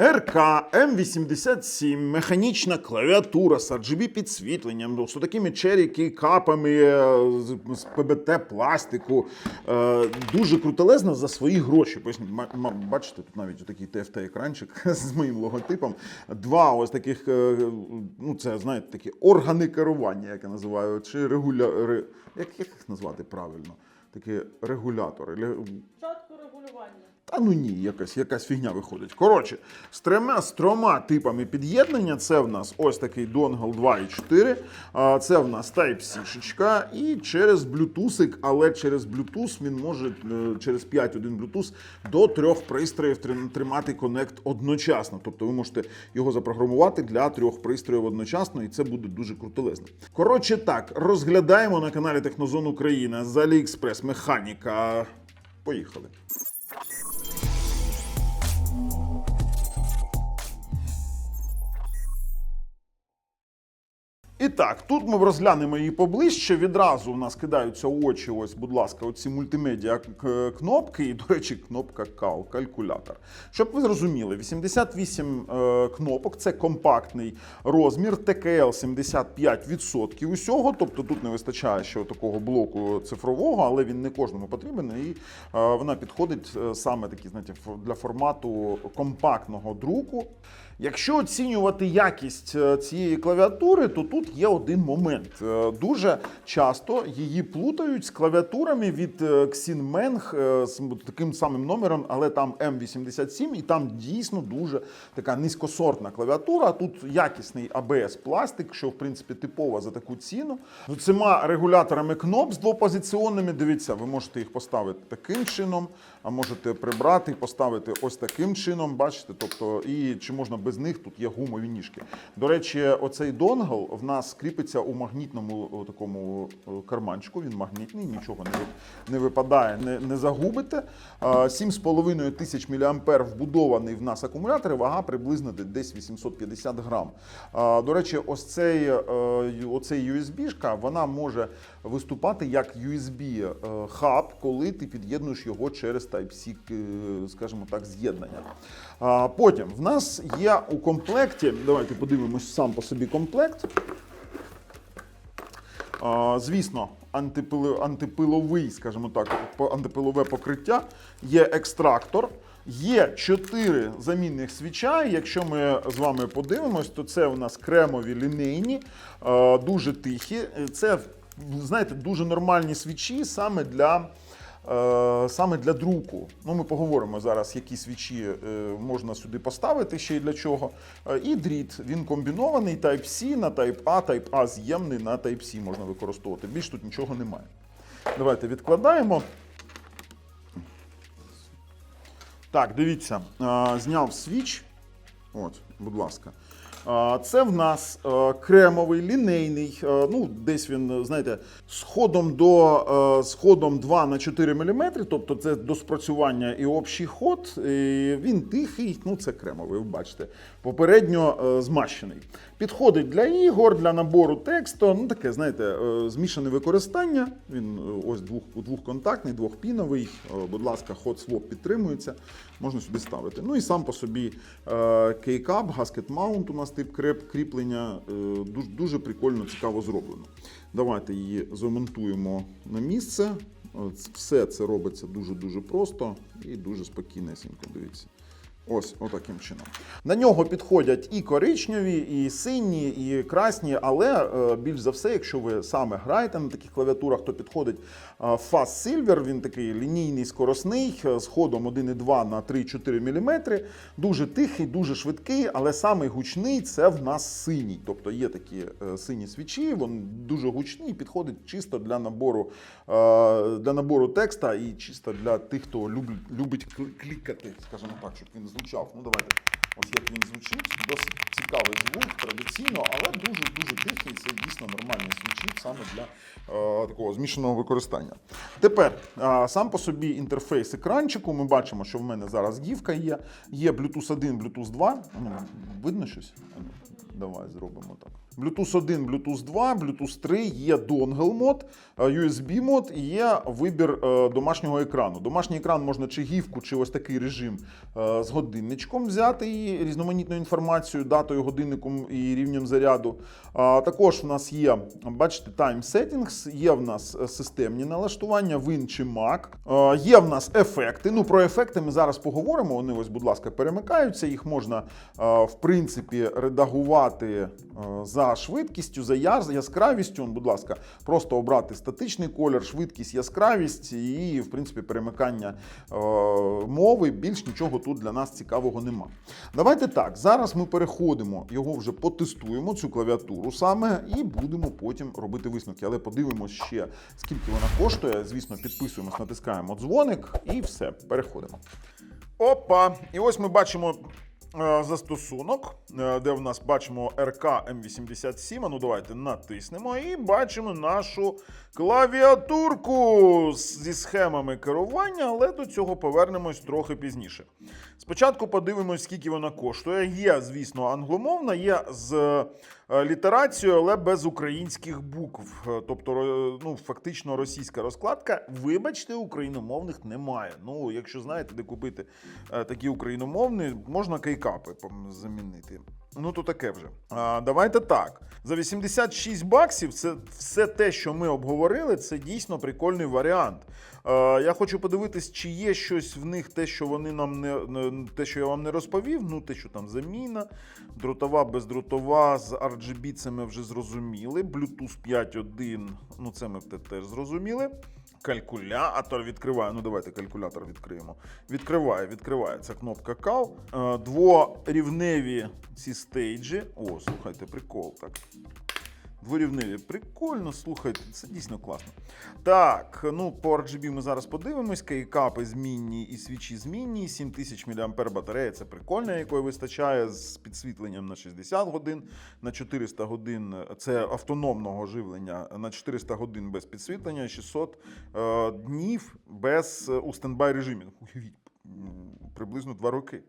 РК М87, механічна клавіатура з RGB підсвітленням, з такими черіки капами е, з- ПБТ пластику. Е, Дуже крутелезна за свої гроші. Бачите, тут навіть такий TFT-екранчик з моїм логотипом. Два ось таких, е, ну це знаєте, такі органи керування, як я називаю, чи регуля... Як, їх назвати правильно? Такі регулятори. Початку регулювання. Та ну ні, якась, якась фігня виходить. Коротше, з трьома, з трьома типами під'єднання це в нас ось такий донгл 2.4, це в нас Type-C шечка і через Bluetooth, але через Bluetooth він може е, через 5.1 Bluetooth до трьох пристроїв тримати Connect одночасно. Тобто ви можете його запрограмувати для трьох пристроїв одночасно, і це буде дуже крутелезно. Коротше, так, розглядаємо на каналі Технозон Україна з AliExpress механіка. Поїхали. І так, тут ми розглянемо її поближче. Відразу в нас кидаються очі, ось, будь ласка, оці мультимедіа кнопки, і, до речі, кнопка кал, калькулятор. Щоб ви зрозуміли, 88 е, кнопок це компактний розмір, ТКЛ 75% усього. Тобто тут не вистачає ще такого блоку цифрового, але він не кожному потрібен. І е, вона підходить е, саме такі, знаєте, для формату компактного друку. Якщо оцінювати якість е, цієї клавіатури, то тут є один момент. Е, Дуже часто її плутають з клавіатурами від е, Xinmeng з таким самим номером, але там M87, і там дійсно дуже така низькосортна клавіатура. Тут якісний ABS пластик, що в принципі типово за таку ціну. З цими регуляторами кноп з двопозиціонними. Дивіться, ви можете їх поставити таким чином, а можете прибрати і поставити ось таким чином. Бачите, тобто, і чи можна без них тут є гумові ніжки. До речі, оцей донгл в нас кріпиться у магнітному такому карманчику. Він магнітний, нічого не, не випадає, не, не загубите. А, 7,5 тисяч мА вбудований в нас акумулятор, вага приблизно десь 850 грам. До речі, ось цей, е, оцей USB-шка, вона може виступати як USB е, коли ти під'єднуєш його через Type-C, е, скажімо так, з'єднання. Потім в нас є у комплекті, давайте подивимось сам по собі комплект. Звісно, антипиловий, скажімо так, антипилове покриття, є екстрактор. Є чотири замінних свіча. Якщо ми з вами подивимось, то це у нас кремові лінейні, дуже тихі. Це, знаєте, дуже нормальні свічі саме для. Е, Саме для друку. Ну, ми поговоримо зараз, які свічі е, можна сюди поставити, ще й для чого. Е, І дріт. Він комбінований Type-C на Type-A, Type-A з'ємний на Type-C можна використовувати. Більш тут нічого немає. Давайте відкладаємо. Так, дивіться, зняв свіч. От, будь ласка. Е, Це в нас е, кремовий, лінейний. е, Ну, десь він, знаєте, з ходом до е, з ходом 2 на 4 мм, тобто це до спрацювання і общий ход. І він тихий, ну це кремовий, ви бачите. Попередньо е, змащений. Підходить для ігор, для набору тексту. Ну, таке, знаєте, е, змішане використання. Він е, ось двох, двохконтактний, двохпіновий. Е, Будь ласка, ход своп підтримується. Можна сюди ставити. Ну і сам по собі е, кейкап, гаскет маунт у нас тип кріплення. е, Дуже, дуже прикольно, цікаво зроблено. Давайте її замонтуємо на місце. Все це робиться дуже-дуже просто і дуже спокійнесенько. Дивіться. Ось отаким чином. На нього підходять і коричневі, і сині, і красні, але е, більш за все, якщо ви саме граєте на таких клавіатурах, то підходить е, Fast Silver. Він такий лінійний, скоросний, е, з ходом 1,2 на 3-4 мм. Дуже тихий, дуже швидкий, але самий гучний це в нас синій. Тобто є такі е, сині свічі, він дуже гучний, підходить чисто для набору, е, для набору текста і чисто для тих, хто любить, любить клікати, скажімо так, щоб він звучав. Ну давайте. Ось як він звучить, досить цікавий звук, традиційно, але дуже дуже тихий. Це дійсно нормальний свічі саме для е, такого змішаного використання. Тепер е, сам по собі інтерфейс екранчику. Ми бачимо, що в мене зараз гівка є. Є Bluetooth 1, Bluetooth 2. Ну, видно щось? Ну, Давай зробимо так. Bluetooth 1, Bluetooth 2, Bluetooth 3, є донгл мод, е, USB мод і є вибір е, домашнього екрану. Домашній екран можна чи гівку, чи ось такий режим е, з годинничком взяти і і різноманітною інформацією, датою, годинником і рівнем заряду. А, також в нас є, бачите, Time Settings, є в нас е, системні налаштування, Win чи Mac. А, є в нас ефекти. Ну, про ефекти ми зараз поговоримо. Вони ось, будь ласка, перемикаються. Їх можна, а, в принципі, редагувати за швидкістю, за яскравістю. Будь ласка, просто обрати статичний колір, швидкість, яскравість і, в принципі, перемикання е, мови. Більш нічого тут для нас цікавого нема. Давайте так. Зараз ми переходимо, його вже потестуємо, цю клавіатуру саме, і будемо потім робити висновки. Але подивимось ще, скільки вона коштує. Звісно, підписуємось, натискаємо дзвоник і все, переходимо. Опа! І ось ми бачимо е, застосунок, е, де в нас бачимо РК М87. А Ну давайте натиснемо і бачимо нашу клавіатурку зі схемами керування, але до цього повернемось трохи пізніше. Спочатку подивимось, скільки вона коштує. Є, звісно, англомовна, є з е, літерацією, але без українських букв. Е, Тобто, ну, фактично російська розкладка. Вибачте, україномовних немає. Ну, якщо знаєте, де купити е, такі україномовні, можна кейкапи замінити. Ну, то таке вже. А, давайте так. За 86 баксів це все те, що ми обговорили, це дійсно прикольний варіант. Е, я хочу подивитись, чи є щось в них, те, що вони нам не те, що я вам не розповів. Ну, те, що там заміна, дротова, бездротова, з RGB це ми вже зрозуміли. Bluetooth 5.1, ну це ми теж зрозуміли. Калькулятор відкриває. Ну, давайте калькулятор відкриємо. Відкриває. Це кнопка CAL. Е, Дворівневі ці стейджі. О, слухайте, прикол так. Дворівневі. Прикольно, слухайте, це дійсно класно. Так, ну по RGB ми зараз подивимось. Кейкапи змінні і свічі змінні. 7000 мАh батарея це прикольно, якої вистачає з підсвітленням на 60 годин, на 400 годин це автономного живлення, на 400 годин без підсвітлення, 600 е, днів без е, у стендбай режимі. Приблизно 2 роки.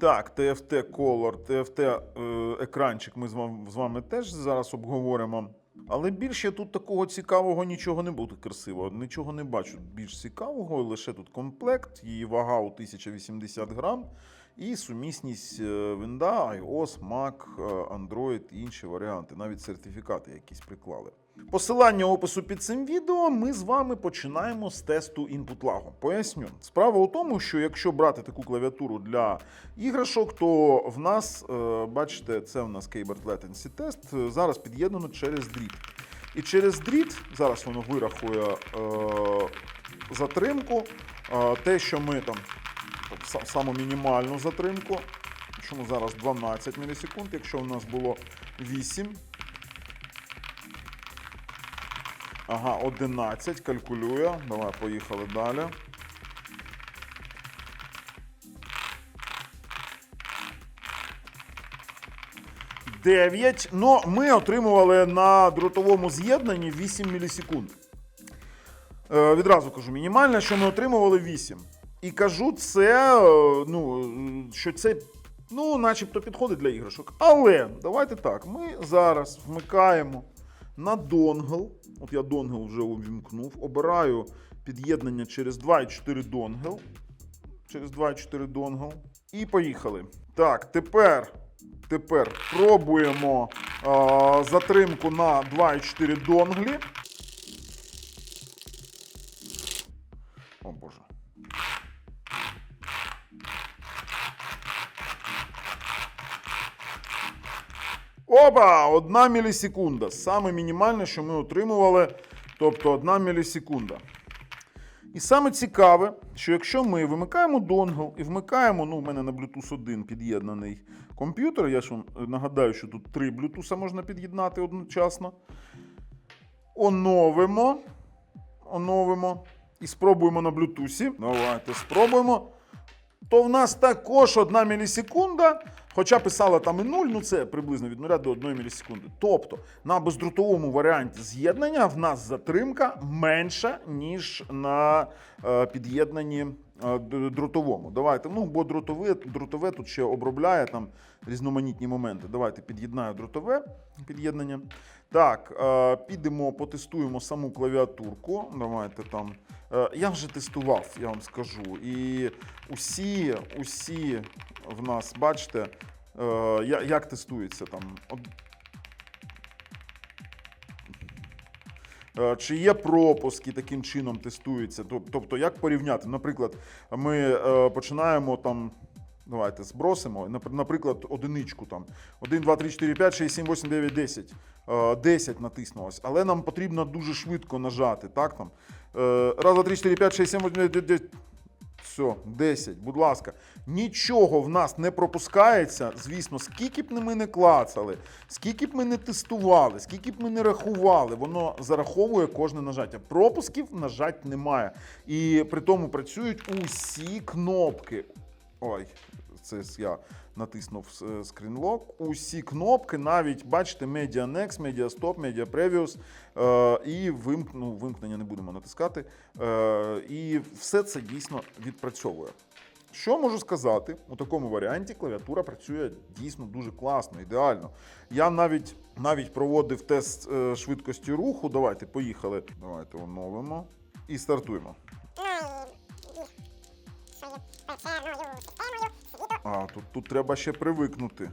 Так, TFT Color, TFT е, екранчик ми з вами, теж зараз обговоримо. Але більше тут такого цікавого нічого не буде красивого. Нічого не бачу більш цікавого, лише тут комплект, її вага у 1080 грам і сумісність е, Windows, iOS, Mac, е, Android і інші варіанти. Навіть сертифікати якісь приклали. Посилання опису під цим відео ми з вами починаємо з тесту Input Lag. Поясню. Справа у тому, що якщо брати таку клавіатуру для іграшок, то в нас, е, бачите, це в нас Keyboard Latency тест, е, зараз під'єднано через дріт. І через дріт, зараз воно вирахує е, затримку, е, те, що ми там са- саму мінімальну затримку, чому зараз 12 мілісекунд, якщо у нас було 8. Ага, 11 калькулює. Давай, поїхали далі. Дев'ять. Ну, ми отримували на дротовому з'єднанні 8 мілісекунд. Е, відразу кажу, мінімальне, що ми отримували 8. І кажу, це, е, ну, що це, ну, начебто підходить для іграшок. Але давайте так, ми зараз вмикаємо на донгл. От я донгл вже увімкнув. Обираю під'єднання через 2,4 донгл. Через 2,4 донгл. І поїхали. Так, тепер, тепер пробуємо а, затримку на 2,4 донглі. Опа! Одна мілісекунда. Саме мінімальне, що ми отримували, тобто одна мілісекунда. І саме цікаве, що якщо ми вимикаємо донгл і вмикаємо, ну, в мене на Bluetooth 1 під'єднаний комп'ютер, я ж вам нагадаю, що тут три Bluetooth можна під'єднати одночасно. Оновимо. Оновимо. І спробуємо на Bluetooth. Давайте спробуємо. То в нас також одна мілісекунда, хоча писала там і 0, ну це приблизно від 0 до 1 мілісекунди. Тобто на бездротовому варіанті з'єднання в нас затримка менша, ніж на е, під'єднанні дротовому. Давайте, ну, бо дротове, дротове тут ще обробляє там різноманітні моменти. Давайте під'єднаю дротове під'єднання. Так, е, підемо, потестуємо саму клавіатурку. Давайте там. Е, я вже тестував, я вам скажу. І усі, усі в нас, бачите, е, як тестується там. Чи є пропуски таким чином тестуються? Тобто, як порівняти? Наприклад, ми е, починаємо там. Давайте збросимо, наприклад, одиничку там. 1, 2, 3, 4, 5, 6, 7, 8, 9, 10. Е, 10 натиснулось. Але нам потрібно дуже швидко нажати. Так, там. Е, Раз, два, три, 4, 5, 6, 7, 8, 9, 10. Все, 10, будь ласка. Нічого в нас не пропускається. Звісно, скільки б ми не клацали, скільки б ми не тестували, скільки б ми не рахували, воно зараховує кожне нажаття. Пропусків нажать немає. І при тому працюють усі кнопки. Ой, це я натиснув е, скрінлок. Усі кнопки, навіть бачите, Media Next, Media Stop, Media Previous е, і вимк, ну, вимкнення не будемо натискати. Е, і все це дійсно відпрацьовує. Що можу сказати? У такому варіанті клавіатура працює дійсно дуже класно, ідеально. Я навіть, навіть проводив тест швидкості руху. Давайте, поїхали. Давайте оновимо і стартуємо. А, тут, тут треба ще привикнути.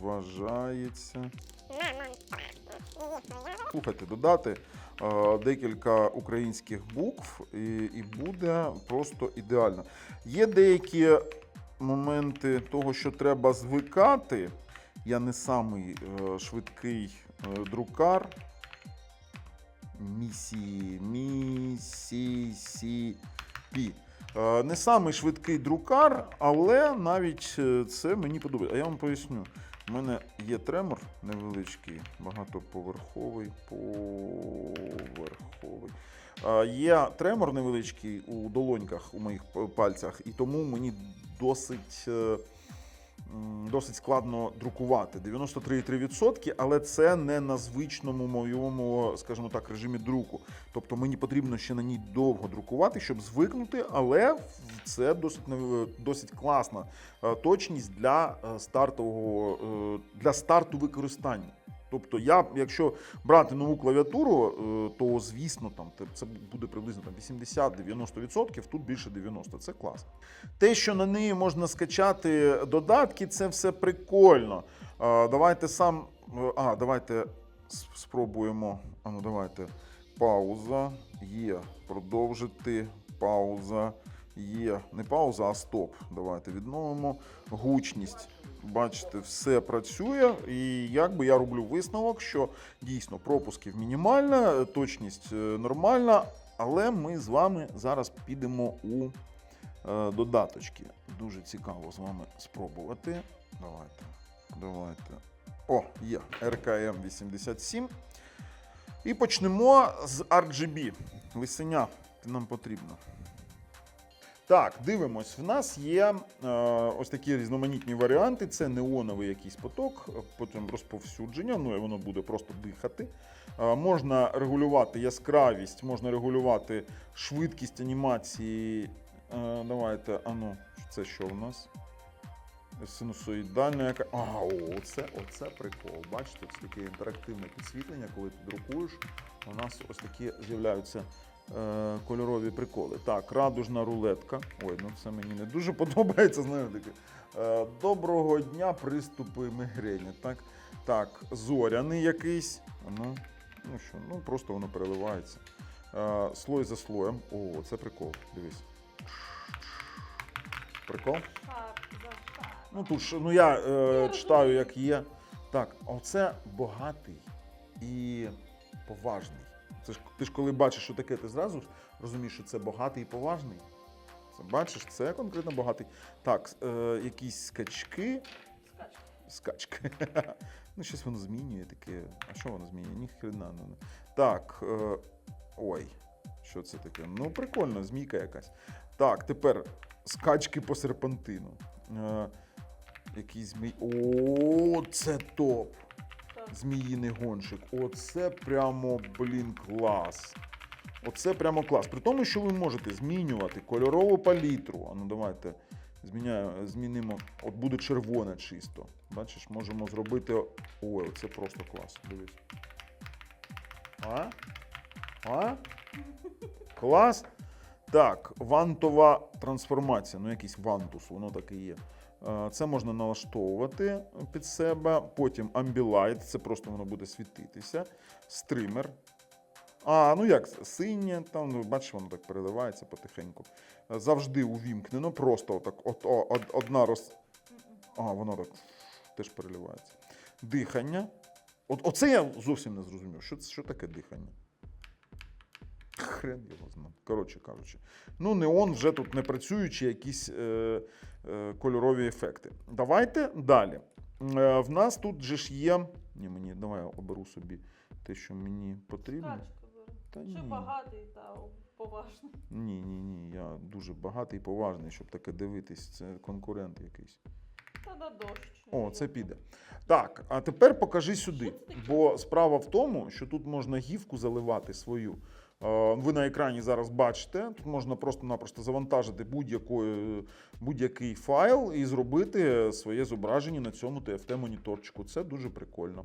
Вважається. Слухайте, додати е, декілька українських букв, і, і буде просто ідеально. Є деякі моменти того, що треба звикати. Я не самий е, швидкий е, друкар. Місі, місі, сі, пі. Е, Не самий швидкий друкар, але навіть е, це мені подобається. А я вам поясню. У мене є тремор невеличкий, багатоповерховий, поверховий. Е, Є тремор невеличкий у долоньках, у моїх пальцях, і тому мені досить. Досить складно друкувати 93,3%, але це не на звичному моєму, скажімо так, режимі друку. Тобто мені потрібно ще на ній довго друкувати, щоб звикнути, але це досить досить класна е, точність для е, стартового е, для старту використання. Тобто, я, якщо брати нову клавіатуру, е, то звісно, там це буде приблизно там 80-90%, тут більше 90%. Це клас. Те, що на неї можна скачати додатки, це все прикольно. Давайте сам. е, А, давайте спробуємо. А ну давайте. Пауза. Є. Продовжити. Пауза. Є. Не пауза, а стоп. Давайте відновимо. Гучність. Бачите, все працює. І якби я роблю висновок, що дійсно пропусків мінімальна, точність е, нормальна, але ми з вами зараз підемо у е, додаточки. Дуже цікаво з вами спробувати. Давайте. Давайте. О, є RKM 87. І почнемо з RGB. Лисеня нам потрібно. Так, дивимось. В нас є е, ось такі різноманітні варіанти. Це неоновий якийсь поток, е, потім розповсюдження, ну і воно буде просто дихати. Е, можна регулювати яскравість, можна регулювати швидкість анімації. Е, давайте, а ну, це що в нас? Синусоїдальна яка. А, о, оце, оце прикол. Бачите, це таке інтерактивне підсвітлення, коли ти друкуєш. У нас ось такі з'являються е, кольорові приколи. Так, радужна рулетка. Ой, ну це мені не дуже подобається. Знаю таке. Е, доброго дня, приступи мигрені. Так, так, зоряний якийсь. Ну, ну що, ну просто воно переливається. Е, слой за слоєм. О, це прикол. Дивись. Прикол? Ну тут ж, ну я е, читаю, як є. Так, оце багатий і поважний. Це ж ти ж коли бачиш, що таке, ти зразу розумієш, що це багатий і поважний. Це бачиш, це конкретно багатий. Так, е, якісь скачки. Скачка. Скачки. ну, щось воно змінює таке. А що воно змінює? Ні хрена. Ну, не. Так. Е, ой, що це таке? Ну, прикольно, змійка якась. Так, тепер скачки по серпантину. Е, який змій. О, це топ! Зміїний гонщик. Оце прямо, блін, клас. Оце прямо клас. При тому, що ви можете змінювати кольорову палітру. А ну давайте зміняємо, змінимо. От буде червоне чисто. Бачиш, можемо зробити. Ой, це просто клас. Дивись. А? А? Клас. Так, вантова трансформація. Ну, якийсь вантус, воно так і є. Е, Це можна налаштовувати під себе. Потім Ambilight, це просто воно буде світитися. Стример. А, ну як, синє, там, ну, бачиш, воно так переливається потихеньку. Завжди увімкнено, просто отак, от, о- од- одна роз. А, воно так теж переливається. Дихання. От, оце я зовсім не зрозумів. Що, що таке дихання? Хрен його знає. Коротше кажучи. Ну, неон вже тут не працюючі якісь е, кольорові ефекти. Давайте далі. Е, в нас тут же ж є. Ні, мені давай я оберу собі те, що мені потрібно. Та Чи ні. багатий та поважний. Ні, ні, ні. Я дуже багатий і поважний, щоб таке дивитись. Це конкурент якийсь. Та на дощ. О, це піде. Так, а тепер покажи сюди. Бо справа в тому, що тут можна гівку заливати свою. Е, Ви на екрані зараз бачите. Тут можна просто-напросто завантажити будь-який файл і зробити своє зображення на цьому TFT-моніторчику. Це дуже прикольно.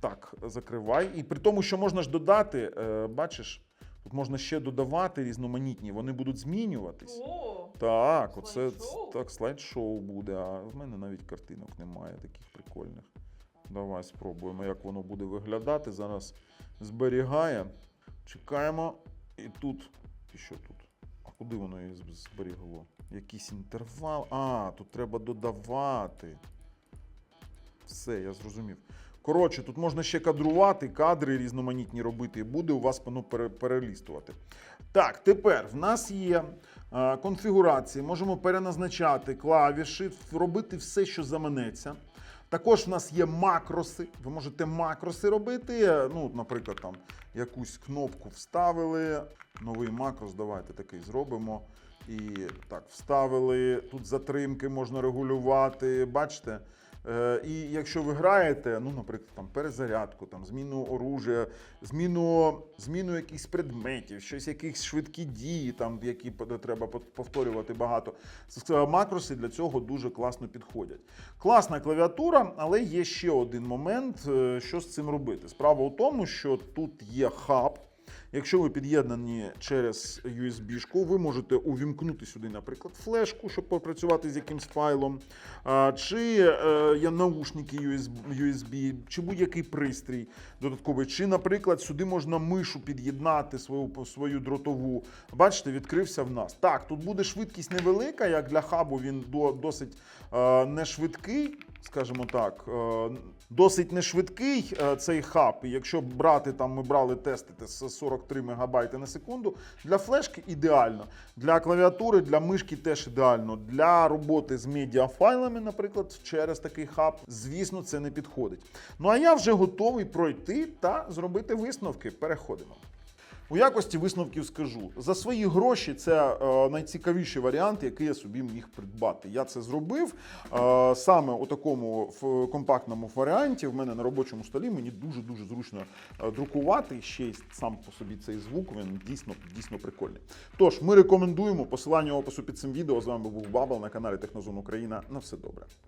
Так, закривай. І при тому, що можна ж додати, е, бачиш, тут можна ще додавати різноманітні, вони будуть змінюватись. О, Так, оце так, слайд-шоу буде. А в мене навіть картинок немає таких прикольних. Давай спробуємо, як воно буде виглядати. Зараз зберігає. Чекаємо. І тут. І що тут? А куди воно її зберігло? Якийсь інтервал. А, тут треба додавати. Все, я зрозумів. Коротше, тут можна ще кадрувати, кадри різноманітні робити, і буде у вас воно перелістувати. Так, тепер в нас є е, конфігурації, можемо переназначати клавіші, робити все, що заманеться. Також в нас є макроси. Ви можете макроси робити. Ну, наприклад, там якусь кнопку вставили. Новий макрос, давайте такий зробимо. І так, вставили. Тут затримки можна регулювати. Бачите? Е, І якщо ви граєте, ну, наприклад, там перезарядку, там зміну оружия, зміну, зміну якихось предметів, щось якісь швидкі дії, там, які треба повторювати багато. Макроси для цього дуже класно підходять. Класна клавіатура, але є ще один момент, е, що з цим робити. Справа у тому, що тут є хаб. Якщо ви під'єднані через USB-шку, ви можете увімкнути сюди, наприклад, флешку, щоб попрацювати з якимсь файлом, чи е, є наушники USB, чи будь-який пристрій додатковий. Чи, наприклад, сюди можна мишу під'єднати свою, свою дротову. Бачите, відкрився в нас. Так, тут буде швидкість невелика, як для хабу він досить е, не швидкий, скажімо так. Е, досить не швидкий е, цей хаб. І якщо брати там, ми брали тестити з 43 МБ на секунду, для флешки ідеально. Для клавіатури, для мишки теж ідеально. Для роботи з медіафайлами, наприклад, через такий хаб, звісно, це не підходить. Ну а я вже готовий пройти та зробити висновки. Переходимо. У якості висновків скажу: за свої гроші це е, найцікавіший варіант, який я собі міг придбати. Я це зробив е, саме у такому компактному варіанті. В мене на робочому столі мені дуже дуже зручно е, друкувати. Ще й сам по собі цей звук він дійсно дійсно прикольний. Тож ми рекомендуємо посилання опису під цим відео. З вами був Бабл на каналі Технозон Україна. На все добре.